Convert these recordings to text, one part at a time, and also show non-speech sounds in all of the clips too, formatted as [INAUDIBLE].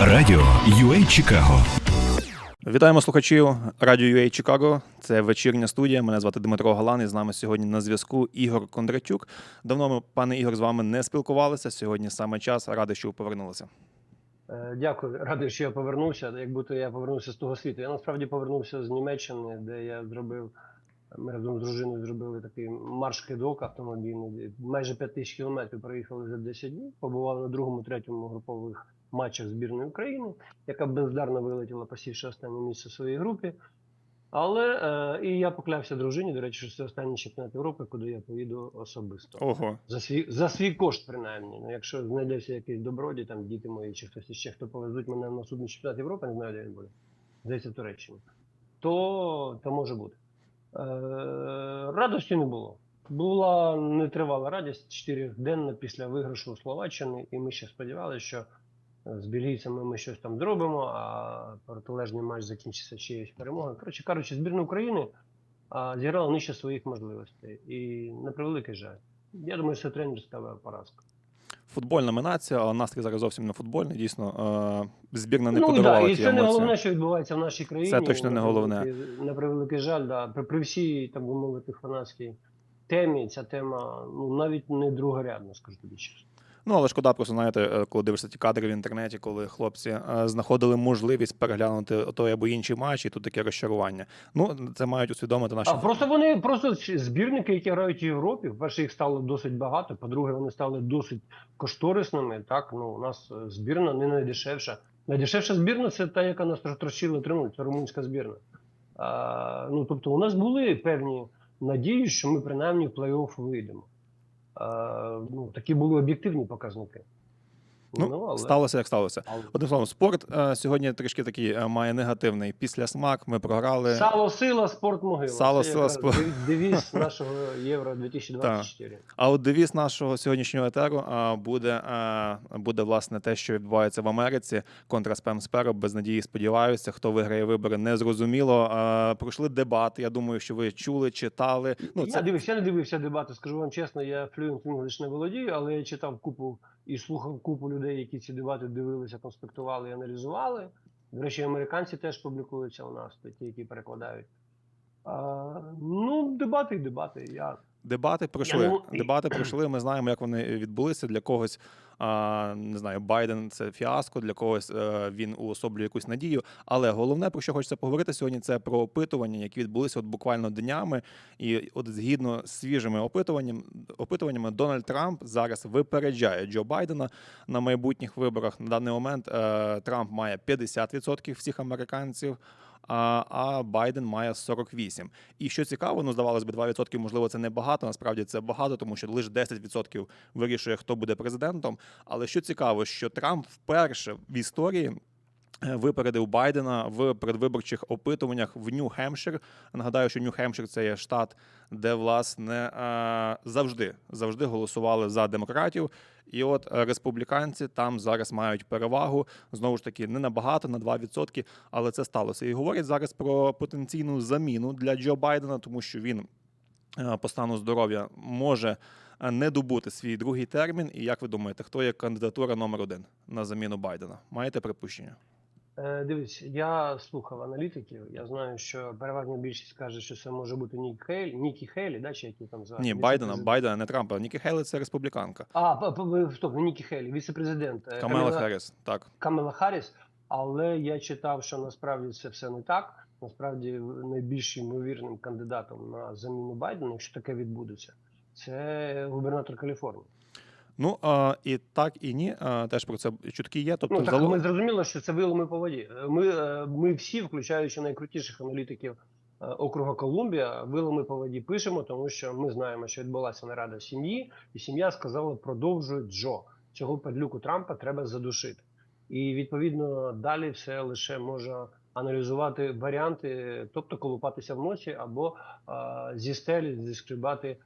Радіо UA Чикаго. Вітаємо слухачів Радіо UA Чикаго. Це вечірня студія. Мене звати Дмитро Галан. І з нами сьогодні на зв'язку Ігор Кондратюк. Давно ми, пане Ігор, з вами не спілкувалися. Сьогодні саме час. Радий, що ви повернулися. Е, Дякую, радий, що я повернувся. Як будто я повернувся з того світу. Я насправді повернувся з Німеччини, де я зробив. Ми разом з дружиною зробили такий марш-кидок автомобільний. Майже 5 тисяч кілометрів проїхали за 10 днів. Побували на другому, третьому групових матчах збірної України, яка бездарно вилетіла, посівши останнє місце в своїй групі. Але е, і я поклявся дружині, до речі, що це останній чемпіонат Європи, куди я поїду особисто. Ого, За свій, за свій кошт, принаймні. Ну, якщо знайдеться якийсь добродій, там діти мої чи хтось іще, хто повезуть мене на наступний чемпіонат Європи, не знаю, де він буде. Здається, в Туреччині, то, то може бути. Е, радості не було. Була нетривала радість чотириденна після виграшу у Словаччини, і ми ще сподівалися, що з бельгійцями ми щось там зробимо, а протилежний матч закінчиться чиєюсь перемогою. Коротше кажучи, збірна України а, зіграла нижче своїх можливостей. І на превеликий жаль. Я думаю, що тренерська поразка. футбольна минація, але настрій зараз зовсім не футбольний. Дійсно, е, збірна не ну, подарувала да, і ті це не головне, що відбувається в нашій країні. Це точно не головне. На превеликий жаль, да. при, при всій, так би мовити, фанатській темі, ця тема ну, навіть не другорядна, скажу тобі чесно. Ну, але шкода, просто знаєте, е, коли дивишся ті кадри в інтернеті, коли хлопці е, знаходили можливість переглянути той або інший матч, і тут таке розчарування. Ну, це мають усвідомити наші А просто вони просто збірники, які грають в Європі. По-перше, їх стало досить багато. По-друге, вони стали досить кошторисними. Так, ну у нас е, збірна не найдешевша. Найдешевша збірна це та, яка нас трощила 3 це румунська збірна. А, ну тобто, у нас були певні надії, що ми принаймні в плей-офф вийдемо. А, ну, такі були об'єктивні показники. Ну, сталося як сталося. але- Одним словом, спорт е, сьогодні трішки такий е, має негативний післясмак. Ми програли. Сало сила, спорт могила. Сало, Це сила, спорт. Девіз [LAUGHS] нашого Євро 2024. А от девіз нашого сьогоднішнього етеру а, буде, а, буде власне те, що відбувається в Америці. Контра спем сперо, без надії сподіваюся. Хто виграє вибори, не зрозуміло. А, пройшли дебати. Я думаю, що ви чули, читали. Ну Я це дивився, я не дивився дебати, скажу вам чесно, я Fluent English не володію, але я читав купу і слухав купу людей, які ці дебати дивилися, конспектували і аналізували. До речі, американці теж публікуються у нас, ті, які перекладають. А, ну, дебати і дебати. Я дебати пройшли. Я... Дебати пройшли. Ми знаємо, як вони відбулися. Для когось не знаю, Байден це фіаско, для когось е, він уособлює якусь надію. Але головне, про що хочеться поговорити сьогодні, це про опитування, які відбулися от буквально днями. І от згідно з свіжими опитуваннями, опитуваннями, Дональд Трамп зараз випереджає Джо Байдена на майбутніх виборах. На даний момент е, Трамп має 50% всіх американців. А, Байден має 48. І що цікаво, ну здавалось би, 2% можливо це не багато. Насправді це багато, тому що лише 10% вирішує, хто буде президентом. Але що цікаво, що Трамп вперше в історії. Е, Випередив Байдена в передвиборчих опитуваннях в Нью-Хемпшир. Нагадаю, що Нью-Хемпшир – це є штат, де власне е, завжди завжди голосували за демократів. І от е, республіканці там зараз мають перевагу знову ж таки не набагато, на 2%, але це сталося. І говорять зараз про потенційну заміну для Джо Байдена, тому що він по стану здоров'я може не добути свій другий термін. І як ви думаєте, хто є кандидатура номер один на заміну Байдена? Маєте припущення? Е, Дивись, я слухав аналітиків. Я знаю, що переважна більшість каже, що це може бути Нік Хейль, Нікі Хейлі, да, чи які там звати? Ні, Байдена, Байдена, не Трампа. Нікі Хейлі це республіканка. А, стоп, Нікі Хейлі, віце-президент. е, Камела Херріс. Так. Камела Харріс, але я читав, що насправді це все не так. Насправді найбільш ймовірним кандидатом на заміну Байдена, якщо таке відбудеться, це губернатор Каліфорнії. Ну а, і так, і ні. А, теж про це чутки є. Тобто Ну так зало- ми зрозуміло, що це вилами по воді. Ми, е, ми всі, включаючи найкрутіших аналітиків е, округа Колумбія, вилами по воді пишемо, тому що ми знаємо, що відбулася нарада в сім'ї, і сім'я сказала, продовжуй Джо. Цього падлюку Трампа треба задушити. І відповідно далі все лише може аналізувати варіанти, тобто колупатися в носі або е, зі стелі зіскрібати е,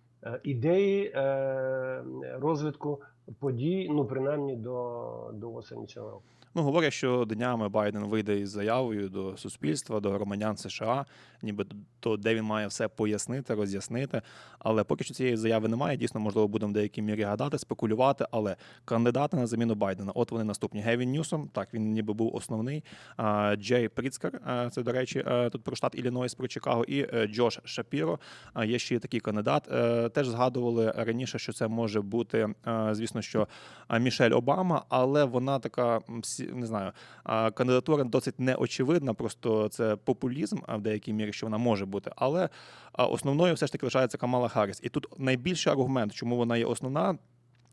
ідеї е, розвитку подій, ну принаймні до, до осені цього року. Ну, говорять, що днями Байден вийде із заявою до суспільства, до громадян США, ніби то, де він має все пояснити, роз'яснити. Але поки що цієї заяви немає. Дійсно, можливо, будемо в деякій мірі гадати, спекулювати. Але кандидати на заміну Байдена, от вони наступні. Гевін Ньюсом, так він ніби був основний. Джей Пріцкер, це до речі, тут про штат Іллінойс, про Чикаго, і е, Джош Шапіро. Є ще такий кандидат. Е, Теж згадували раніше, що це може бути, е, звісно, що Мішель Обама, але вона така не знаю, кандидатура досить неочевидна. Просто це популізм в деякій мірі, що вона може бути. Але основною все ж таки лишається Камала Харріс. І тут найбільший аргумент, чому вона є основна.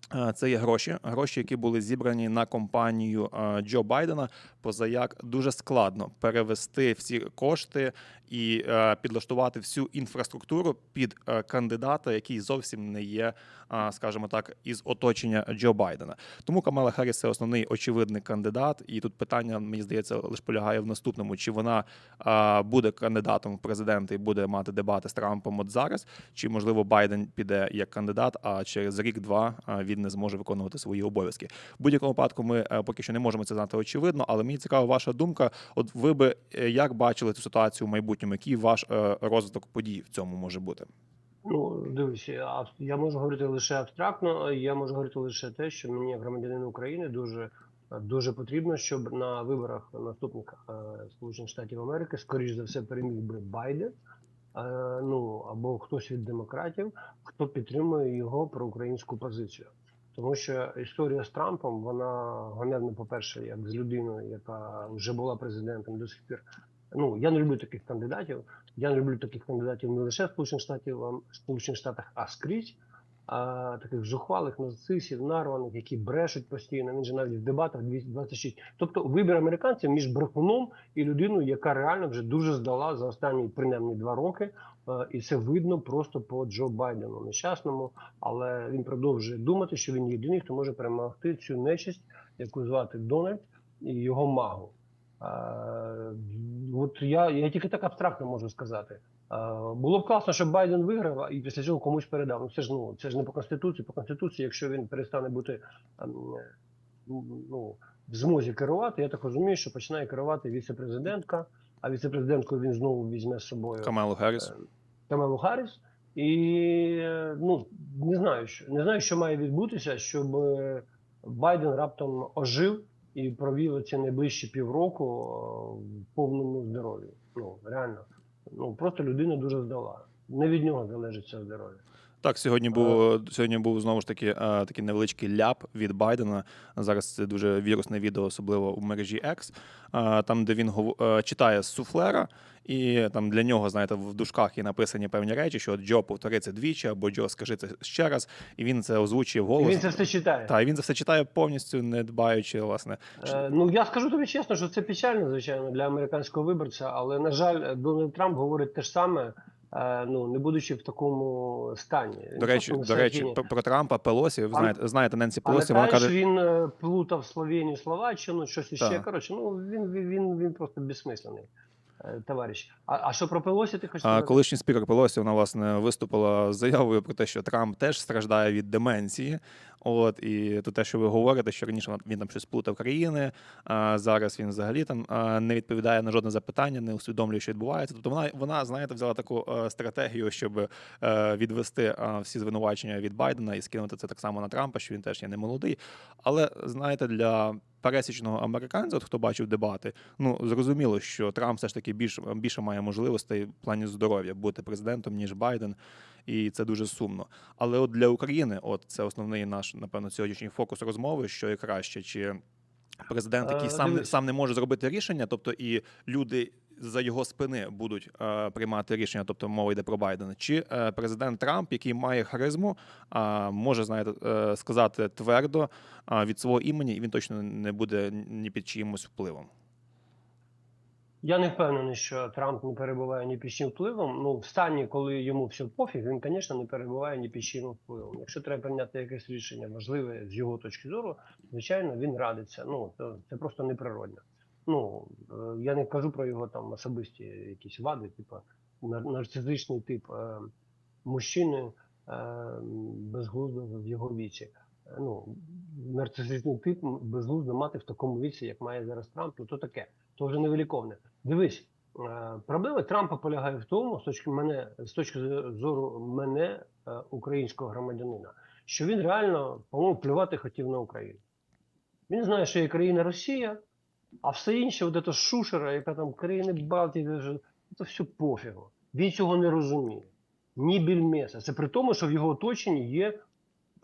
А, Це є гроші, гроші, які були зібрані на компанію Джо Байдена. Позаяк дуже складно перевести всі кошти і е, підлаштувати всю інфраструктуру під е, кандидата, який зовсім не є, скажімо так, із оточення Джо Байдена. Тому Камала Харріс – це основний очевидний кандидат. І тут питання, мені здається, лише полягає в наступному: чи вона буде кандидатом в президенти і буде мати дебати з Трампом от зараз, чи можливо Байден піде як кандидат, а через рік-два він не зможе виконувати свої обов'язки. В будь-якому випадку ми е, поки що не можемо це знати очевидно, але мені цікава ваша думка. От ви би е, як бачили цю ситуацію в майбутньому? Який ваш е, розвиток подій в цьому може бути? Ну, дивись, я, можу говорити лише абстрактно, я можу говорити лише те, що мені, громадянин України, дуже, дуже потрібно, щоб на виборах наступних Сполучених Штатів Америки, скоріш за все, переміг би Байден, ну або хтось від демократів, хто підтримує його проукраїнську позицію. Тому що історія з Трампом, вона ганебна, по-перше, як з людиною, яка вже була президентом до сих пір. Ну, я не люблю таких кандидатів. Я не люблю таких кандидатів не лише в Сполучених Штатів, а скрізь. А, таких зухвалих нацистів, нарваних, які брешуть постійно. Він же навіть в дебатах 226. Тобто вибір американців між брехуном і людиною, яка реально вже дуже здала за останні принаймні два роки. Е, І це видно просто по Джо Байдену нещасному, але він продовжує думати, що він єдиний, хто може перемогти цю нечисть, яку звати Дональд і його магу. Е, От я, я тільки так абстрактно можу сказати. Е, Було б класно, щоб Байден виграв і після цього комусь передав. Ну це ж ну це ж не по конституції. По конституції, якщо він перестане бути ем, ну, в змозі керувати, я так розумію, що починає керувати віце-президентка, а віце-президенткою він знову візьме з собою Камелу Харріс. Е, Камелу Харріс. І е, ну не знаю, що не знаю, що має відбутися, щоб е, Байден раптом ожив і провів ці найближчі півроку в повному здоров'ї. Ну реально, ну просто людина дуже здала. Не від нього залежить це здоров'я. Так, сьогодні був сьогодні був знову ж таки е, такий невеличкий ляп від Байдена. Зараз це дуже вірусне відео, особливо в мережі X, е, там, де він е, читає з суфлера, і там для нього, знаєте, в дужках є написані певні речі, що Джо повтори це двічі, або Джо скажи це ще раз, і він це озвучує І він це все читає. Та, і він це все читає повністю, не дбаючи, власне. Е, ну я скажу тобі чесно, що це печально, звичайно, для американського виборця, але на жаль, Дональд Трамп говорить те ж саме. Е, Ну, не будучи в такому стані. До речі, до речі, про, Трампа Пелосі, ви А- знаєте, знаєте Ненсі Пелосі, вона каже, він е, плутав Словенію, Словаччину, щось іще. Коротше, ну він, він, він, він просто безсмислений е, товариш. А, а що про Пелосі ти хочеш А колишній спікер Пелосі вона власне виступила з заявою про те, що Трамп теж страждає від деменції. От і то те, що ви говорите, що раніше він там щось плутав країни, а зараз він взагалі там не відповідає на жодне запитання, не усвідомлює, що відбувається. Тобто вона вона знаєте взяла таку е, стратегію, щоб е, відвести всі звинувачення від Байдена і скинути це так само на Трампа, що він теж є не молодий. Але знаєте, для пересічного американця, от хто бачив дебати, ну зрозуміло, що Трамп все ж таки більш більше має можливостей в плані здоров'я бути президентом ніж Байден, і це дуже сумно. Але от для України, от це основний наш, напевно, сьогоднішній фокус розмови, що є краще, чи президент, який Е, сам не дивись. сам не може зробити рішення, тобто і люди. За його спини будуть е, приймати рішення, тобто мова йде про Байдена, чи е, президент Трамп, який має харизму, а може знаєте, е, сказати твердо а, від свого імені, і він точно не буде ні під чиїмось впливом. Я не впевнений, що Трамп не перебуває ні під чим впливом. Ну, в стані, коли йому все пофіг, він, звісно, не перебуває ні під чим впливом. Якщо треба прийняти якесь рішення важливе з його точки зору, звичайно, він радиться. Ну, це просто неприродно. Ну, е, я не кажу про його там особисті якісь вади, типу нар- нарцисичний тип е, мужчини е, безглуздого в його віці. ну, нарцисичний тип безглуздо мати в такому віці, як має зараз Трамп, ну то таке, то вже невеликовне. Дивись, е, проблема Трампа полягає в тому, з точки мене, з точки зору мене, е, українського громадянина, що він реально, по-моєму, плювати хотів на Україну. Він знає, що є країна Росія, а все інше, от це шушера, яка там країни Балтії, це все пофігу. Він цього не розуміє. Ні більмеса. Це при тому, що в його оточенні є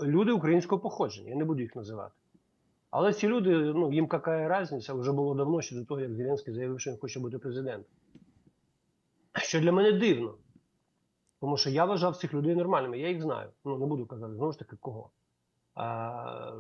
люди українського походження. Я не буду їх називати. Але ці люди, ну їм яка різниця, вже було давно ще до того, як Зеленський заявив, що він хоче бути президентом. Що для мене дивно. Тому що я вважав цих людей нормальними, я їх знаю. Ну, не буду казати, знову ж таки, кого. А,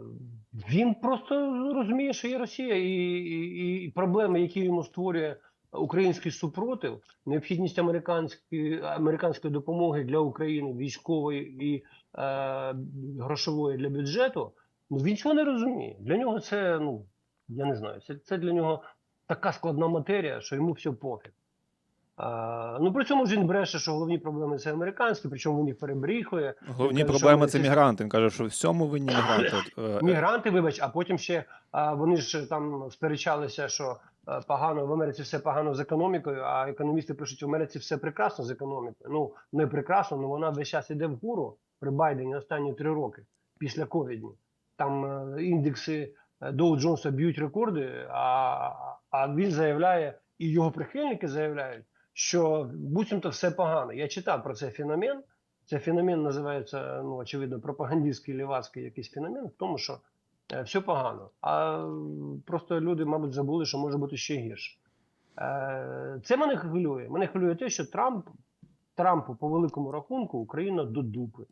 він просто розуміє, що є Росія, і, і, і проблеми, які йому створює український супротив, необхідність американської, американської допомоги для України, військової і е, грошової для бюджету, ну він цього не розуміє. Для нього це, ну я не знаю, це, це для нього така складна матерія, що йому все пофіг. А, ну при цьому ж він бреше, що головні проблеми це американські, причому він їх перебріхує. Головні каже, проблеми це мігранти. Він каже, що в всьому винні [COUGHS] мігранти. Е, Мігранти, вибач, а потім ще а, вони ж там сперечалися, що е, погано в Америці все погано з економікою, а економісти пишуть, в Америці все прекрасно з економікою. Ну не прекрасно, але вона весь час іде вгору при Байдені останні три роки після ковідні. Там е, індекси е, Доу Джонса б'ють рекорди, а, а він заявляє, і його прихильники заявляють, що буцімто все погано. Я читав про цей феномен. Цей феномен називається, ну, очевидно, пропагандистський лівацький якийсь феномен в тому, що е, все погано. А просто люди, мабуть, забули, що може бути ще гірше. Е, це мене хвилює. Мене хвилює те, що Трамп, Трампу по великому рахунку Україна до дупи.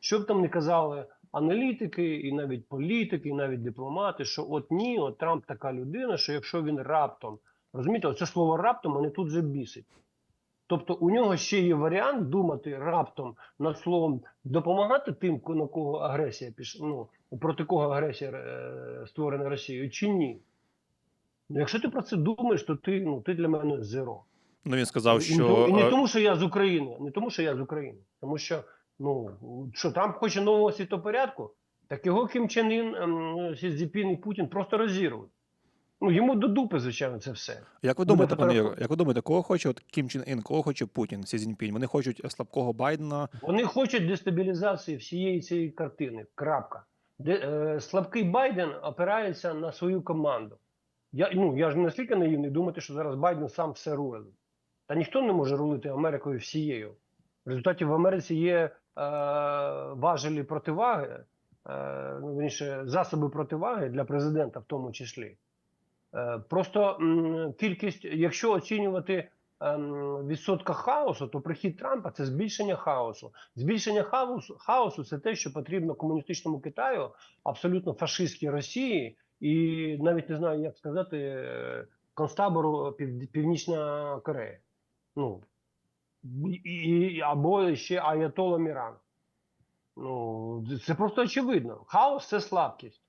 Що б там не казали аналітики, і навіть політики, і навіть дипломати, що от ні, от Трамп така людина, що якщо він раптом, розумієте, це слово раптом мене тут же бісить. Тобто у нього ще є варіант думати раптом над словом допомагати тим, на кого агресія пішла, ну, проти кого агресія е, створена Росією, чи ні. Ну, якщо ти про це думаєш, то ти, ну, ти для мене зеро. Ну він сказав, що і не е, тому, що я з України, не тому, що я з України, тому що ну що Трамп хоче нового світопорядку, так його Кім Чен Ін, ем, Сі Цзіпін і Путін просто розірвуть. Ну йому до дупи, звичайно, це все. Як ви Ну, думаєте, пане Юро, як ви думаєте, кого хоче от Кім Чен Ін, кого хоче Путін, Сі Цзіньпінь? Вони хочуть слабкого Байдена. Вони хочуть дестабілізації всієї цієї картини. Крапка. Де, е, слабкий Байден опирається на свою команду. Я, ну, я ж не настільки наївний думати, що зараз Байден сам все рулить. Та ніхто не може рулити Америкою всією. В результаті в Америці є важелі противаги, е, ну, вірніше, засоби противаги для президента в тому числі. Е, просто кількість, якщо оцінювати ем, відсотка хаосу, то прихід Трампа це збільшення хаосу. Збільшення хаосу, хаосу це те, що потрібно комуністичному Китаю, абсолютно фашистській Росії, і навіть не знаю, як сказати, е, концтабору Пів, Північна Корея. Ну, і, і, або ще Аятола Міран. Ну, це просто очевидно. Хаос це слабкість.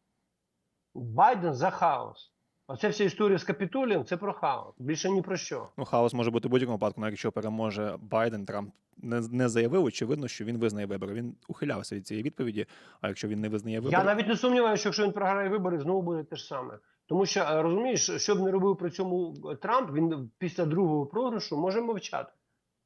Байден за хаос. Оця вся історія з Капітолієм це про хаос. Більше ні про що. Ну, хаос може бути в будь-якому випадку, навіть якщо переможе Байден, Трамп не, не заявив, очевидно, що він визнає вибори. Він ухилявся від цієї відповіді. А якщо він не визнає вибори, Я навіть не сумніваюся, що якщо він програє вибори, знову буде те ж саме. Тому що е, розумієш, що б не робив при цьому Трамп, він після другого програшу може мовчати.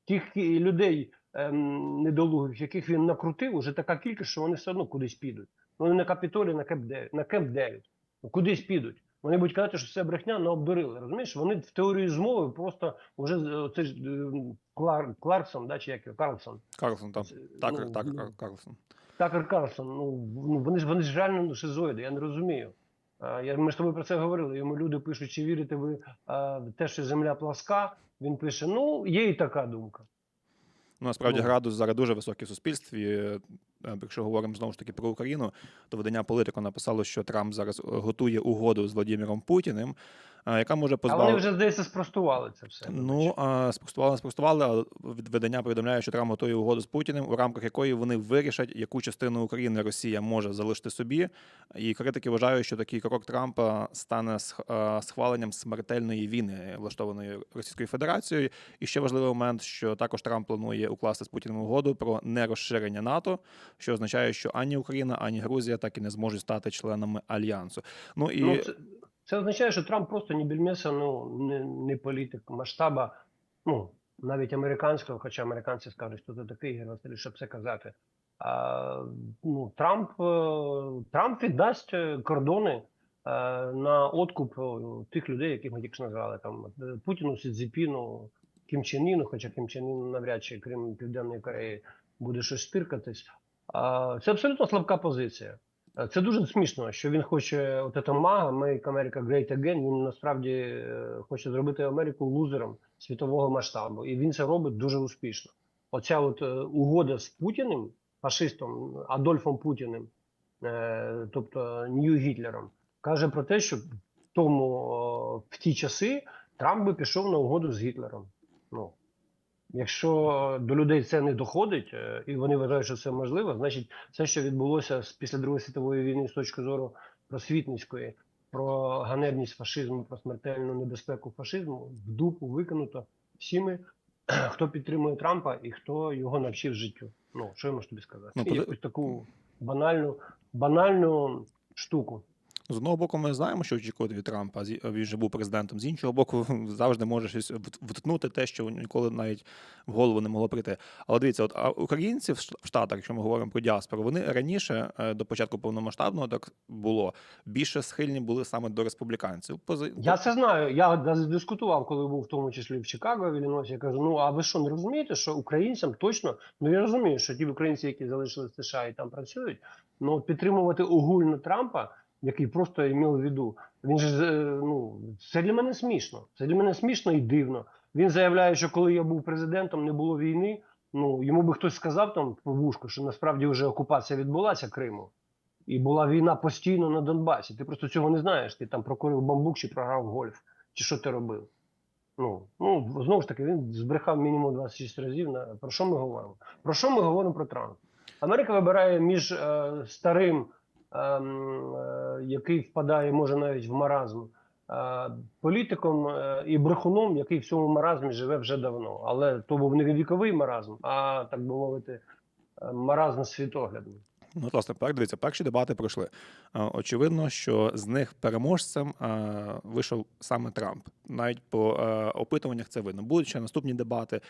Тих е, людей ем, недолугих, яких він накрутив, уже така кількість, що вони все одно кудись підуть. Вони на Капітолі, на Кемп 9, на Кемп 9. Кудись підуть. Вони будуть казати, що це брехня, але обдурили. Розумієш, вони в теорії змови просто вже е, це ж е, Клар, Кларксон, да, чи як його, Карлсон. Карлсон Так, ну, так, ну, Карлсон. Такер Карлсон, ну, ну вони ж вони ж реально ну, шизоїди, я не розумію. Я, ми з тобою про це говорили. Йому люди пишуть, чи вірите ви в те, що земля пласка. Він пише: ну, є і така думка. Ну, насправді Ну. градус зараз дуже високий в суспільстві. Е, Якщо говоримо знову ж таки про Україну, то видання політико написало, що Трамп зараз е, готує угоду з Владимиром Путіним. Яка може А вони вже здається спростували це все. Ну, а, спростували, спростували, але від- видання повідомляє, що Трамп готує угоду з Путіним, у рамках якої вони вирішать, яку частину України Росія може залишити собі. І критики вважають, що такий крок Трампа стане сх- схваленням смертельної війни, влаштованої Російською Федерацією. І ще важливий момент, що також Трамп планує укласти з Путіним угоду про нерозширення НАТО, що означає, що ані Україна, ані Грузія так і не зможуть стати членами альянсу. Ну і Ну, це, це означає, що Трамп просто ні більмеса, ну не, не політик масштаба, ну навіть американського, хоча американці скажуть, що ти такий Васильович, щоб це казати. А, ну, Трамп, е, Трамп віддасть е, кордони е, на откуп тих людей, яких ми тільки назвали там Путіну, Сідзіпіну, Іну, хоча Кім Чен Ін навряд чи крім Південної Кореї буде щось штиркатись. А, це абсолютно слабка позиція. Це дуже смішно, що він хоче, от це мага, Make America Great Again, він насправді е, хоче зробити Америку лузером світового масштабу. І він це робить дуже успішно. Оця от е, угода з Путіним, фашистом Адольфом Путіним, е, тобто Нью Гітлером, каже про те, що в тому в ті часи Трамп би пішов на угоду з Гітлером. Ну, Якщо до людей це не доходить, е, і вони вважають, що це можливо, значить, все, що відбулося з- після Другої світової війни з точки зору просвітницької, про ганебність фашизму, про смертельну небезпеку фашизму, в дупу викинуто всіми, [CLEARS THROAT] хто підтримує Трампа і хто його навчив життю. Ну, що я можу тобі сказати? Ну, Якусь таку банальну, банальну штуку. З одного боку, ми знаємо, що очікувати від Трампа. Він же був президентом. З іншого боку, [LAUGHS] завжди може щось вткнути те, що ніколи навіть в голову не могло прийти. Але дивіться, от українці в Штатах, якщо ми говоримо про діаспору, вони раніше е, до початку повномасштабного так було більше схильні були саме до республіканців. Пози... Я це знаю. Я дис- дискутував, коли був в тому числі в Чикаго, в Іллінойсі. Я кажу: ну а ви що не розумієте, що українцям точно ну я розумію, що ті українці, які залишились в США і там працюють, ну підтримувати огульно Трампа, який просто мав в виду, він же е, ну це для мене смішно. Це для мене смішно і дивно. Він заявляє, що коли я був президентом, не було війни. Ну йому би хтось сказав там по вушку, що насправді вже окупація відбулася Криму. І була війна постійно на Донбасі. Ти просто цього не знаєш. Ти там прокурив бамбук чи програв гольф, чи що ти робив. Ну, ну знову ж таки, він збрехав мінімум 26 разів. На про що ми говоримо? Про що ми говоримо про Трамп? Америка вибирає між е, старим, який впадає, може навіть в маразм, е, політиком е, і брехуном, який в цьому маразмі живе вже давно. Але то був не віковий маразм, а так би мовити, е, маразм світоглядний. Ну, власне, так, дивіться, перші дебати пройшли. Е, Очевидно, що з них переможцем е, вийшов саме Трамп. Навіть по е, опитуваннях це видно. Будуть ще наступні дебати.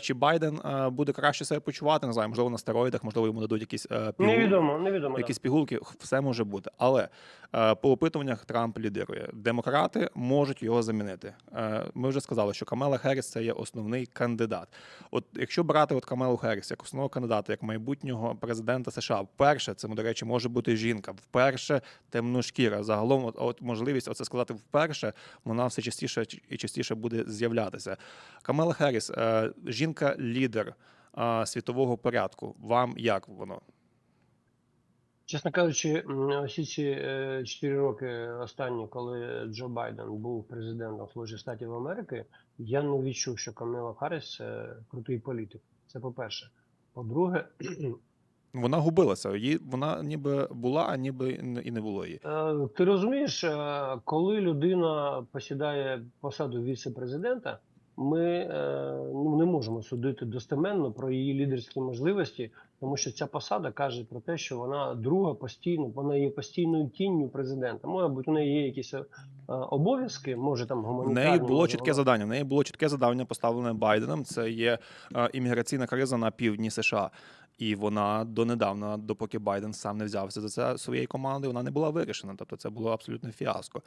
Чи Байден буде краще себе почувати? Не знаю, можливо, на стероїдах, можливо, йому дадуть якісь е, пігул- Невідомо, невідомо. Якісь пігулки, все може бути. Але по опитуваннях Трамп лідирує. Демократи можуть його замінити. Ми вже сказали, що Камела Херріс це є основний кандидат. От якщо брати от Камелу Херріс як основного кандидата, як майбутнього президента США, вперше це до речі може бути жінка, вперше темношкіра. Загалом, от, от можливість оце сказати вперше, вона все частіше і частіше буде з'являтися. Камела Херріс, е, жінка-лідер е, світового порядку. Вам як воно? Чесно кажучи, усі ці е, чотири роки останні, коли Джо Байден був президентом Сполучених Штатів Америки, я не відчув, що Камила Харріс крутий політик. Це по-перше. По-друге, [CLEARS THROAT] Вона губилася. Її вона ніби була, а ніби і не- було її. е, ти розумієш, е, коли людина посідає посаду віце-президента, ми е, ну, не можемо судити достеменно про її лідерські можливості, тому що ця посада каже про те, що вона друга постійно, вона є постійною тінню президента. Може бути, у неї є якісь обов'язки, може там В неї було чітке завдання. В неї було чітке завдання поставлене Байденом. Це є імміграційна криза на півдні США. І вона донедавна, допоки Байден сам не взявся за це своєї команди, вона не була вирішена. Тобто це було абсолютне фіаско.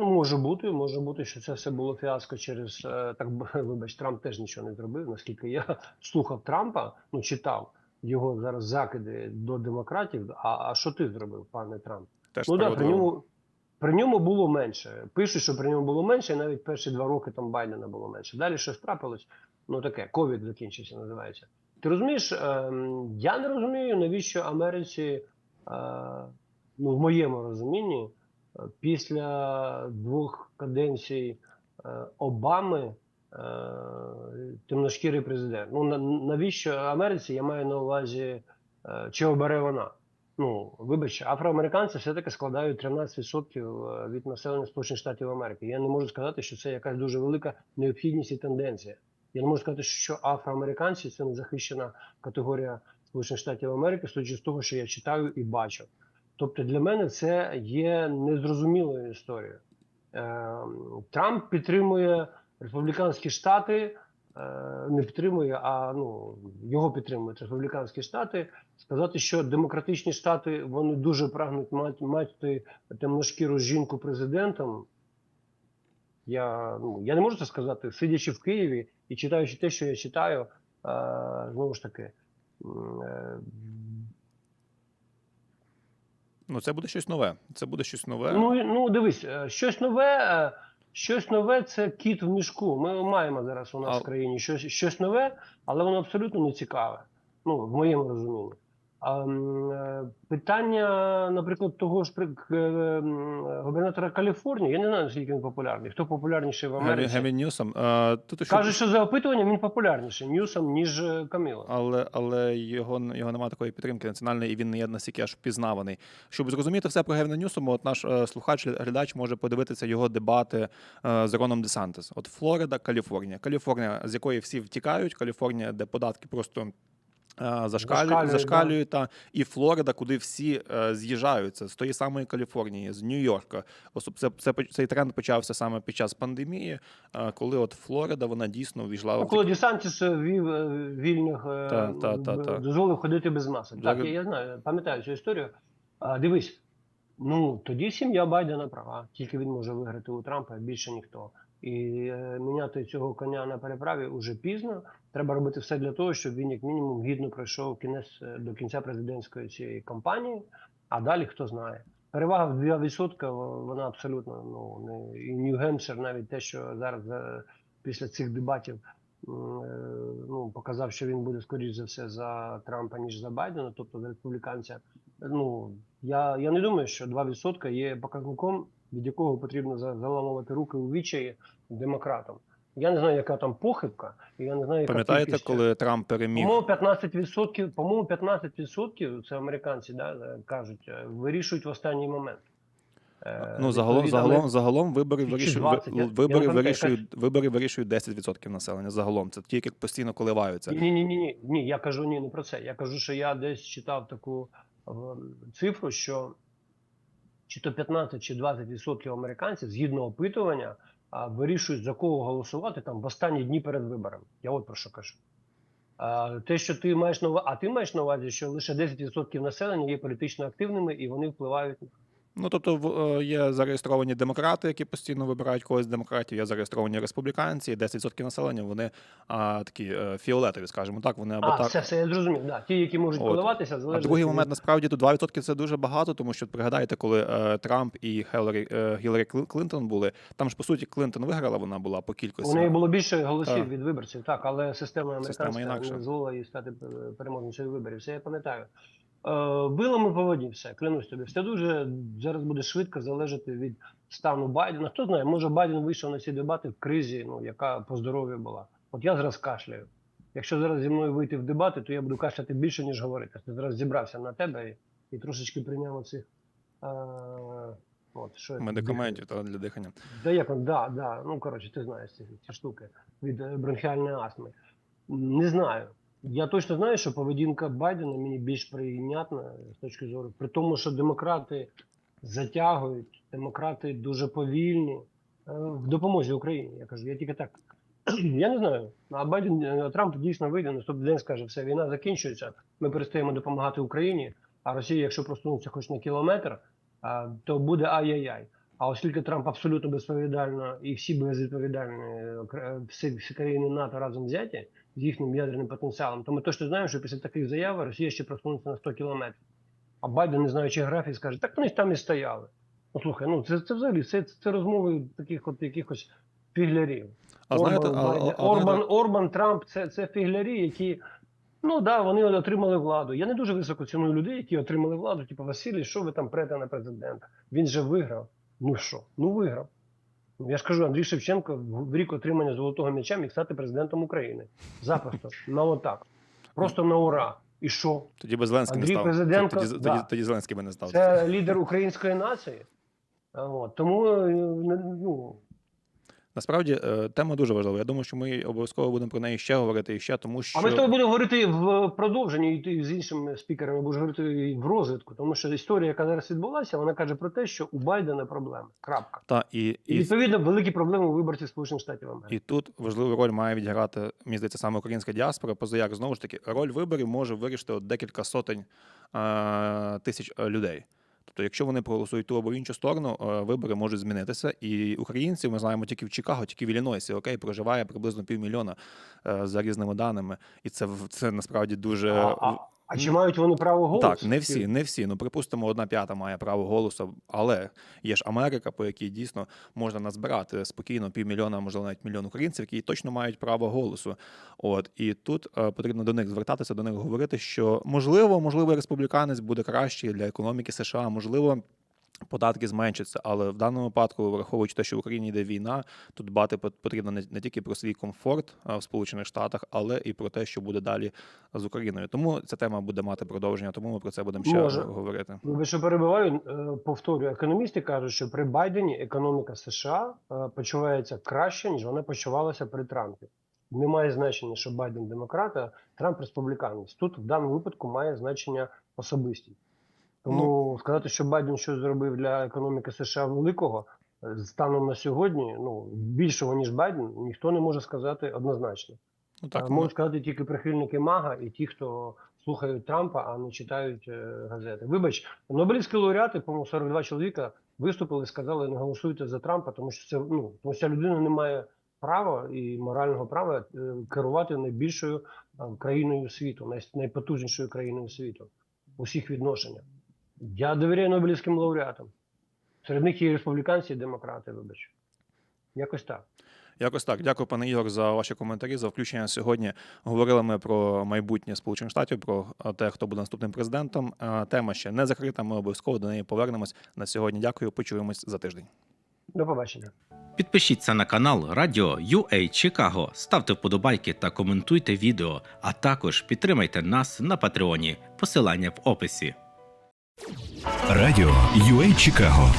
Може бути, може бути, що це все було фіаско через е, так [LAUGHS] вибач, Трамп теж нічого не зробив. Наскільки я [LAUGHS] слухав Трампа, ну читав його зараз закиди до демократів. А, а що ти зробив, пане Трамп? Теж Ну так, при ньому при ньому було менше. Пишуть, що при ньому було менше, і навіть перші два роки там Байдена було менше. Далі щось трапилось. Ну таке, ковід закінчився, називається. Ти розумієш, ем, я не розумію, навіщо Америці, е, ну в моєму розумінні, е, після двох каденцій е, Обами темношкірий президент. Ну навіщо Америці я маю на увазі, чи обере вона? Ну, вибач, афроамериканці все-таки складають 13% від населення Сполучених Штатів Америки. Я не можу сказати, що це якась дуже велика необхідність і тенденція. Я не можу сказати, що афроамериканці це незахищена категорія Сполучених Штатів Америки, судячи з того, що я читаю і бачу. Тобто для мене це є незрозумілою історією. Е, Трамп підтримує республіканські штати, е, не підтримує, а ну його підтримують республіканські штати. Сказати, що демократичні штати вони дуже прагнуть мати, мати темношкіру жінку президентом. Я, ну, я не можу це сказати, сидячи в Києві і читаючи те, що я читаю, е, знову ж таки. е, Ну, це буде щось нове. Це буде щось нове. Ну, ну дивись, е, щось нове, щось нове це кіт в мішку. Ми маємо зараз у нас А- в країні щось, щось нове, але воно абсолютно не цікаве. Ну, в моєму розумінні. А, е, питання, наприклад, того ж е, губернатора Каліфорнії, я не знаю, наскільки він популярний. Хто популярніший в Америці? Геві Ньюсом. Е, тут Кажуть, що за опитуванням він популярніший Ньюсом, ніж е, Каміла. але, але його, його немає такої підтримки національної, і він не є настільки аж впізнаваний. Щоб зрозуміти все про Гевіна Ньюсома, от наш слухач, глядач може подивитися його дебати з Роном Десантес. От Флорида, Каліфорнія. Каліфорнія, з якої всі втікають, Каліфорнія, де податки просто. Е, Зашкалюють, зашкалюють та і Флорида, куди всі е, з'їжджаються з тої самої Каліфорнії, з Нью-Йорка. Це, це цей тренд почався саме під час пандемії, е, коли от Флорида вона дійсно ввійшла Ну, в коли Десантіс вів е, вільних Та, та, та, та. дозволив ходити без масок. Так, я, я знаю, пам'ятаю цю історію. А, дивись, ну тоді сім'я Байдена права, тільки він може виграти у Трампа, більше ніхто. І е, міняти цього коня на переправі уже пізно. Треба робити все для того, щоб він як мінімум гідно пройшов кінець е, до кінця президентської цієї кампанії. А далі хто знає. Перевага в 2% вона абсолютно ну не і Нью-Гемпшир, навіть те, що зараз е, після цих дебатів е, ну, показав, що він буде скоріш за все за Трампа, ніж за Байдена, тобто за республіканця. Ну я, я не думаю, що 2% є показником, від якого потрібно заламувати руки у відчаї демократам. Я не знаю, яка там похибка, і я не знаю, яка Пам'ятаєте, коли Трамп переміг? по-моєму, 15%, по-моєму, 15% це американці да, е, кажуть, е, вирішують в останній момент. Е, Ну, загалом, загалом, загалом вибори вирішують 20, я- я вибори вирішують вибори вирішують 10% населення. Загалом це тільки постійно коливаються. Ні, ні, ні, ні, ні. Я кажу ні, не про це. Я кажу, що я десь читав таку е, цифру, що чи то 15 чи 20% американців згідно опитування вирішують за кого голосувати там в останні дні перед виборами. Я от про що кажу. А, те, що ти маєш на увазі, а ти маєш на увазі, що лише 10% населення є політично активними і вони впливають Ну тобто е, є зареєстровані демократи, які постійно вибирають когось з демократів. Є зареєстровані республіканці, і 10% населення вони а, такі е, фіолетові, скажімо так. Вони або А, так. все, все, я зрозумів. Да. Ті, які можуть От. коливатися, А другий від- момент насправді тут 2% це дуже багато, тому що пригадайте, коли е, Трамп і Хеллері, е, Гіларі Кли- Клинтон були, там ж по суті Клинтон виграла, вона була по кількості. У неї було більше голосів Так. від виборців, так, але система Система американська інакша. не дозволила їй стати е, переможницею виборів. Все я пам'ятаю. Е, Билами по воді, все, клянусь тобі. Все дуже зараз буде швидко залежати від стану Байдена. Хто знає, може Байден вийшов на ці дебати в кризі, ну яка по здоров'ю була. От я зараз кашляю. Якщо зараз зі мною вийти в дебати, то я буду кашляти більше, ніж говорити. Ти зараз зібрався на тебе і, і трошечки прийняв оцих. Е, от, що медикаментів та для дихання. Да як да, да. Ну коротше, ти знаєш ці, ці штуки від бронхіальної астми. Не знаю. Я точно знаю, що поведінка Байдена мені більш прийнятна з точки зору. При тому, що демократи затягують, демократи дуже повільні е, в допомозі Україні. Я кажу, я тільки так. [CLEARS THROAT] Я не знаю. А Байден е, Трамп дійсно вийде наступний день, скаже, все, війна закінчується. Ми перестаємо допомагати Україні. А Росія, якщо просунеться хоч на кілометр, то буде ай-яй-яй. А оскільки Трамп абсолютно безвідповідально і всі безвідповідальні е, всі, всі країни НАТО разом взяті з їхнім ядерним потенціалом, то ми точно знаємо, що після таких заяв Росія ще просунеться на 100 кілометрів. А Байден, не знаючи графік, скаже, так вони ж там і стояли. Ну слухай, ну це, це взагалі це, це розмови таких от якихось фіглярів. А Орбан, знаєте, а, а, а Орбан, Орбан, Трамп це, це фіглярі, які. Ну да, вони отримали владу. Я не дуже високо ціную людей, які отримали владу. Типу, Василій, що ви там прете на президента? Він же виграв. Ну що? Ну виграв. Я ж кажу, Андрій Шевченко в рік отримання золотого м'яча міг стати президентом України. Запросто. [LAUGHS] На отак. Просто на ура. І що? Тоді би Зеленський Андрій не став. Президенко, тоді, тоді, да. тоді, Зеленський би не став. Це лідер української нації. От. Тому е, ну, Насправді е, тема дуже важлива. Я думаю, що ми обов'язково будемо про неї ще говорити і ще, тому що А ми з тобою будемо говорити в продовженні, і з іншими спікерами будеш говорити в розвитку, тому що історія, яка зараз відбулася, вона каже про те, що у Байдена проблеми. Крапка. та і, І і, відповідно великі проблеми у виборців Сполучених Штатів Америки. і тут важливу роль має відіграти, мені здається, саме українська діаспора. Позаяк знову ж таки, роль виборів може вирішити от декілька сотень е, тисяч е, людей. Тобто, якщо вони проголосують ту або іншу сторону, е, вибори можуть змінитися. І українців ми знаємо тільки в Чикаго, тільки в Іллінойсі, окей, проживає приблизно півмільйона е, за різними даними, і це це насправді дуже А, а, чи мають вони право голосу? Так, не всі, не всі. Ну, припустимо, одна п'ята має право голосу, але є ж Америка, по якій дійсно можна назбирати спокійно півмільйона, можливо, навіть мільйон українців, які точно мають право голосу. От і тут е, потрібно до них звертатися, до них говорити, що можливо, можливо, республіканець буде кращий для економіки США, можливо. Податки зменшаться, але в даному випадку, враховуючи те, що в Україні йде війна, тут дбати пот- потрібно не, тільки про свій комфорт в Сполучених Штатах, але і про те, що буде далі з Україною. Тому ця тема буде мати продовження, тому ми про це будемо ще Може. говорити. Ви що перебиваю, е, повторюю, економісти кажуть, що при Байдені економіка США е, почувається краще, ніж вона почувалася при Трампі. Немає значення, що Байден демократ, а Трамп республіканець. Тут в даному випадку має значення особистість. Тому сказати, що Байден щось зробив для економіки США великого е, станом на сьогодні, ну більшого ніж Байден, ніхто не може сказати однозначно. Ну Так, так, можуть сказати тільки прихильники Мага і ті, хто слухають Трампа, а не читають е, газети. Вибач, Нобелівські лауреати, по-моєму, 42 чоловіка виступили і сказали, не голосуйте за Трампа, тому що це ну тому що ця людина не має права і морального права е, керувати найбільшою е, країною світу, най, найпотужнішою країною світу у всіх відношеннях. Я довіряю Нобелівським лауреатам. Серед них є і республіканці, і демократи, вибач. Якось так. якось так. Дякую, пане Ігор, за ваші коментарі, за включення сьогодні. Говорили ми про майбутнє Сполучених Штатів, про те, хто буде наступним президентом. Тема ще не закрита. Ми обов'язково до неї повернемось. На сьогодні дякую. Почуємось за тиждень. До побачення. Підпишіться на канал Радіо UA Чикаго, ставте вподобайки та коментуйте відео, а також підтримайте нас на Патреоні. Посилання в описі. Радіо UA Чикаго